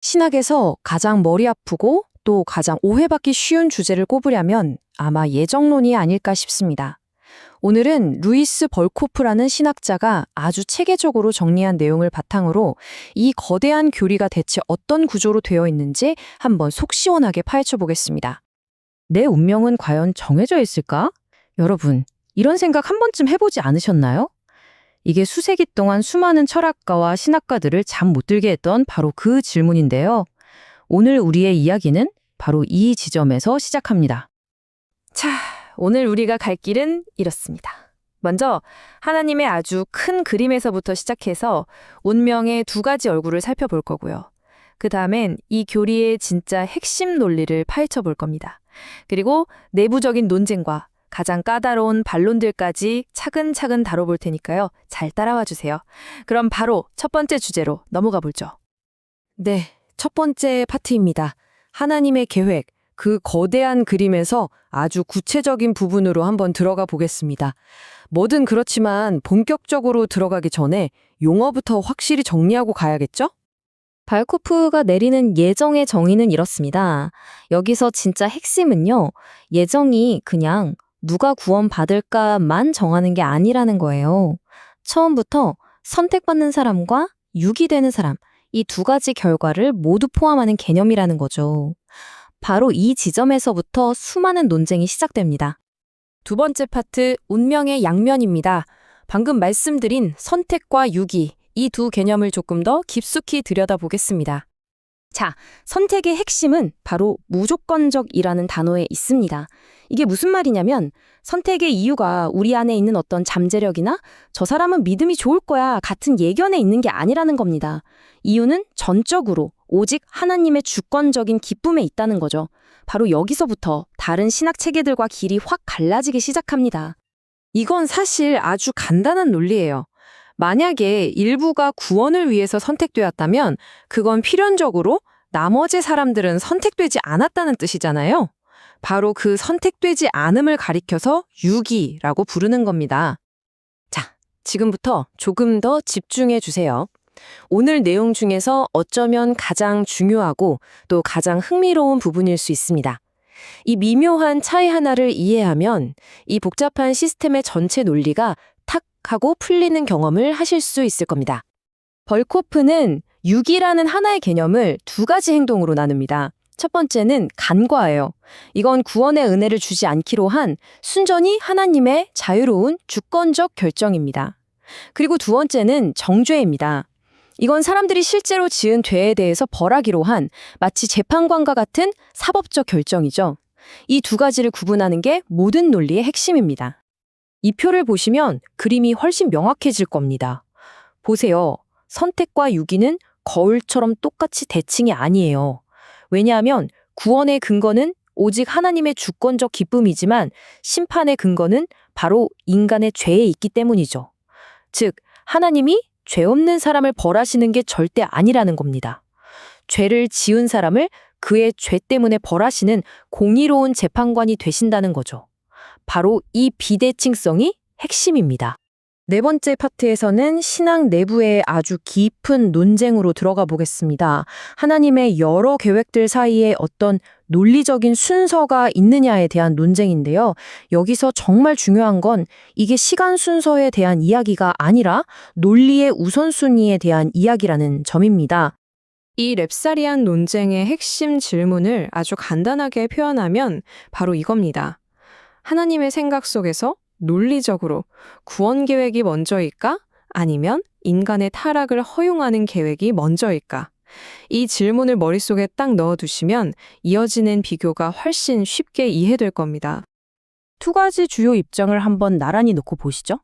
신학에서 가장 머리 아프고 또 가장 오해받기 쉬운 주제를 꼽으려면 아마 예정론이 아닐까 싶습니다. 오늘은 루이스 벌코프라는 신학자가 아주 체계적으로 정리한 내용을 바탕으로 이 거대한 교리가 대체 어떤 구조로 되어 있는지 한번 속 시원하게 파헤쳐 보겠습니다. 내 운명은 과연 정해져 있을까? 여러분, 이런 생각 한 번쯤 해보지 않으셨나요? 이게 수세기 동안 수많은 철학가와 신학가들을 잠 못 들게 했던 바로 그 질문인데요. 오늘 우리의 이야기는 바로 이 지점에서 시작합니다. 자, 오늘 우리가 갈 길은 이렇습니다. 먼저 하나님의 아주 큰 그림에서부터 시작해서 운명의 두 가지 얼굴을 살펴볼 거고요. 그 다음엔 이 교리의 진짜 핵심 논리를 파헤쳐 볼 겁니다. 그리고 내부적인 논쟁과 가장 까다로운 반론들까지 차근차근 다뤄볼 테니까요. 잘 따라와 주세요. 그럼 바로 첫 번째 주제로 넘어가 보죠. 네, 첫 번째 파트입니다. 하나님의 계획, 그 거대한 그림에서 아주 구체적인 부분으로 한번 들어가 보겠습니다. 뭐든 그렇지만 본격적으로 들어가기 전에 용어부터 확실히 정리하고 가야겠죠? 발코프가 내리는 예정의 정의는 이렇습니다. 여기서 진짜 핵심은요, 예정이 그냥 누가 구원받을까만 정하는 게 아니라는 거예요. 처음부터 선택받는 사람과 유기되는 사람, 이 두 가지 결과를 모두 포함하는 개념이라는 거죠. 바로 이 지점에서부터 수많은 논쟁이 시작됩니다. 두 번째 파트, 운명의 양면입니다. 방금 말씀드린 선택과 유기, 이 두 개념을 조금 더 깊숙이 들여다보겠습니다. 자, 선택의 핵심은 바로 무조건적이라는 단어에 있습니다. 이게 무슨 말이냐면 선택의 이유가 우리 안에 있는 어떤 잠재력이나 저 사람은 믿음이 좋을 거야 같은 예견에 있는 게 아니라는 겁니다. 이유는 전적으로 오직 하나님의 주권적인 기쁨에 있다는 거죠. 바로 여기서부터 다른 신학 체계들과 길이 확 갈라지기 시작합니다. 이건 사실 아주 간단한 논리예요. 만약에 일부가 구원을 위해서 선택되었다면 그건 필연적으로 나머지 사람들은 선택되지 않았다는 뜻이잖아요. 바로 그 선택되지 않음을 가리켜서 유기라고 부르는 겁니다. 자, 지금부터 조금 더 집중해 주세요. 오늘 내용 중에서 어쩌면 가장 중요하고 또 가장 흥미로운 부분일 수 있습니다. 이 미묘한 차이 하나를 이해하면 이 복잡한 시스템의 전체 논리가 탁 하고 풀리는 경험을 하실 수 있을 겁니다. 벌코프는 유기라는 하나의 개념을 두 가지 행동으로 나눕니다. 첫 번째는 간과예요. 이건 구원의 은혜를 주지 않기로 한 순전히 하나님의 자유로운 주권적 결정입니다. 그리고 두 번째는 정죄입니다. 이건 사람들이 실제로 지은 죄에 대해서 벌하기로 한 마치 재판관과 같은 사법적 결정이죠. 이 두 가지를 구분하는 게 모든 논리의 핵심입니다. 이 표를 보시면 그림이 훨씬 명확해질 겁니다. 보세요. 선택과 유기는 거울처럼 똑같이 대칭이 아니에요. 왜냐하면 구원의 근거는 오직 하나님의 주권적 기쁨이지만 심판의 근거는 바로 인간의 죄에 있기 때문이죠. 즉, 하나님이 죄 없는 사람을 벌하시는 게 절대 아니라는 겁니다. 죄를 지은 사람을 그의 죄 때문에 벌하시는 공의로운 재판관이 되신다는 거죠. 바로 이 비대칭성이 핵심입니다. 네 번째 파트에서는 신앙 내부의 아주 깊은 논쟁으로 들어가 보겠습니다. 하나님의 여러 계획들 사이에 어떤 논리적인 순서가 있느냐에 대한 논쟁인데요. 여기서 정말 중요한 건 이게 시간 순서에 대한 이야기가 아니라 논리의 우선순위에 대한 이야기라는 점입니다. 이 랩사리안 논쟁의 핵심 질문을 아주 간단하게 표현하면 바로 이겁니다. 하나님의 생각 속에서 논리적으로 구원 계획이 먼저일까? 아니면 인간의 타락을 허용하는 계획이 먼저일까? 이 질문을 머릿속에 딱 넣어두시면 이어지는 비교가 훨씬 쉽게 이해될 겁니다. 두 가지 주요 입장을 한번 나란히 놓고 보시죠.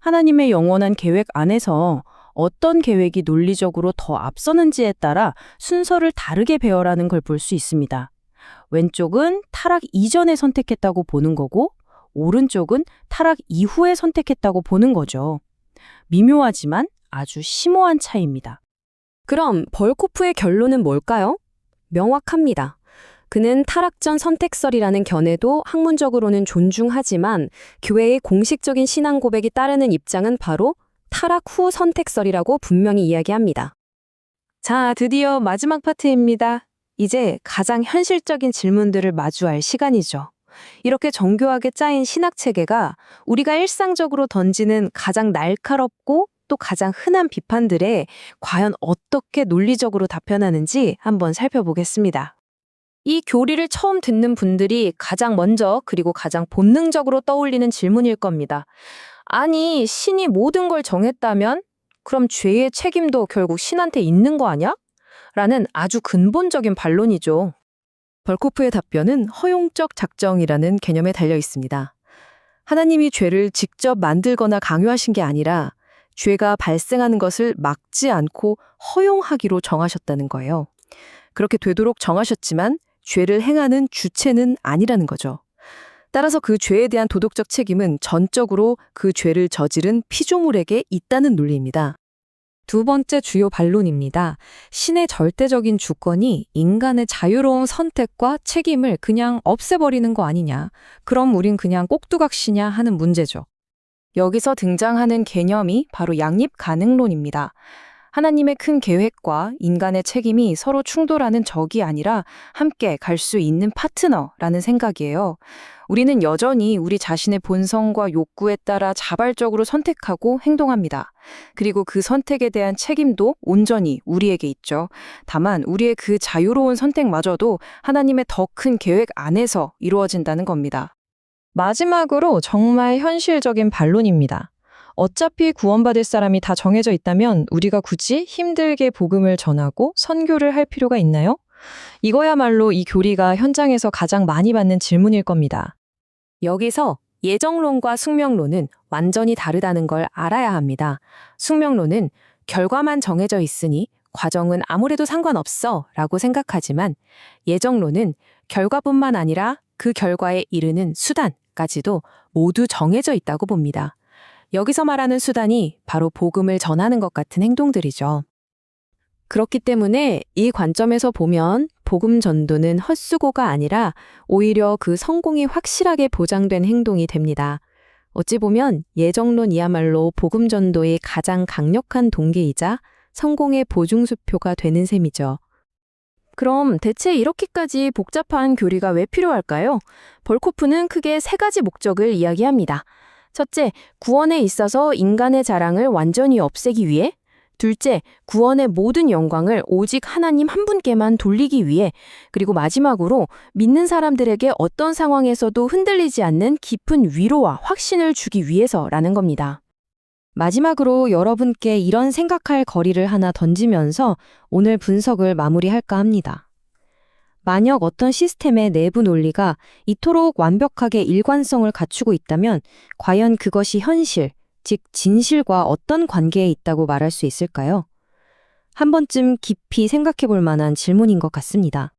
하나님의 영원한 계획 안에서 어떤 계획이 논리적으로 더 앞서는지에 따라 순서를 다르게 배열하는 걸 볼 수 있습니다. 왼쪽은 타락 이전에 선택했다고 보는 거고, 오른쪽은 타락 이후에 선택했다고 보는 거죠. 미묘하지만 아주 심오한 차이입니다. 그럼 벌코프의 결론은 뭘까요? 명확합니다. 그는 타락 전 선택설이라는 견해도 학문적으로는 존중하지만 교회의 공식적인 신앙 고백이 따르는 입장은 바로 타락 후 선택설이라고 분명히 이야기합니다. 자, 드디어 마지막 파트입니다. 이제 가장 현실적인 질문들을 마주할 시간이죠. 이렇게 정교하게 짜인 신학 체계가 우리가 일상적으로 던지는 가장 날카롭고 또 가장 흔한 비판들에 과연 어떻게 논리적으로 답변하는지 한번 살펴보겠습니다. 이 교리를 처음 듣는 분들이 가장 먼저 그리고 가장 본능적으로 떠올리는 질문일 겁니다. 아니, 신이 모든 걸 정했다면? 그럼 죄의 책임도 결국 신한테 있는 거 아니야? 라는 아주 근본적인 반론이죠. 벌코프의 답변은 허용적 작정이라는 개념에 달려 있습니다. 하나님이 죄를 직접 만들거나 강요하신 게 아니라 죄가 발생하는 것을 막지 않고 허용하기로 정하셨다는 거예요. 그렇게 되도록 정하셨지만 죄를 행하는 주체는 아니라는 거죠. 따라서 그 죄에 대한 도덕적 책임은 전적으로 그 죄를 저지른 피조물에게 있다는 논리입니다. 두 번째 주요 반론입니다. 신의 절대적인 주권이 인간의 자유로운 선택과 책임을 그냥 없애버리는 거 아니냐. 그럼 우린 그냥 꼭두각시냐 하는 문제죠. 여기서 등장하는 개념이 바로 양립 가능론입니다. 하나님의 큰 계획과 인간의 책임이 서로 충돌하는 적이 아니라 함께 갈 수 있는 파트너라는 생각이에요. 우리는 여전히 우리 자신의 본성과 욕구에 따라 자발적으로 선택하고 행동합니다. 그리고 그 선택에 대한 책임도 온전히 우리에게 있죠. 다만 우리의 그 자유로운 선택마저도 하나님의 더 큰 계획 안에서 이루어진다는 겁니다. 마지막으로 정말 현실적인 반론입니다. 어차피 구원받을 사람이 다 정해져 있다면 우리가 굳이 힘들게 복음을 전하고 선교를 할 필요가 있나요? 이거야말로 이 교리가 현장에서 가장 많이 받는 질문일 겁니다. 여기서 예정론과 숙명론은 완전히 다르다는 걸 알아야 합니다. 숙명론은 결과만 정해져 있으니 과정은 아무래도 상관없어 라고 생각하지만 예정론은 결과뿐만 아니라 그 결과에 이르는 수단까지도 모두 정해져 있다고 봅니다. 여기서 말하는 수단이 바로 복음을 전하는 것 같은 행동들이죠. 그렇기 때문에 이 관점에서 보면 복음 전도는 헛수고가 아니라 오히려 그 성공이 확실하게 보장된 행동이 됩니다. 어찌 보면 예정론이야말로 복음 전도의 가장 강력한 동기이자 성공의 보증수표가 되는 셈이죠. 그럼 대체 이렇게까지 복잡한 교리가 왜 필요할까요? 벌코프는 크게 세 가지 목적을 이야기합니다. 첫째, 구원에 있어서 인간의 자랑을 완전히 없애기 위해 둘째, 구원의 모든 영광을 오직 하나님 한 분께만 돌리기 위해, 그리고 마지막으로 믿는 사람들에게 어떤 상황에서도 흔들리지 않는 깊은 위로와 확신을 주기 위해서라는 겁니다. 마지막으로 여러분께 이런 생각할 거리를 하나 던지면서 오늘 분석을 마무리할까 합니다. 만약 어떤 시스템의 내부 논리가 이토록 완벽하게 일관성을 갖추고 있다면 과연 그것이 현실, 즉 진실과 어떤 관계에 있다고 말할 수 있을까요? 한 번쯤 깊이 생각해 볼 만한 질문인 것 같습니다.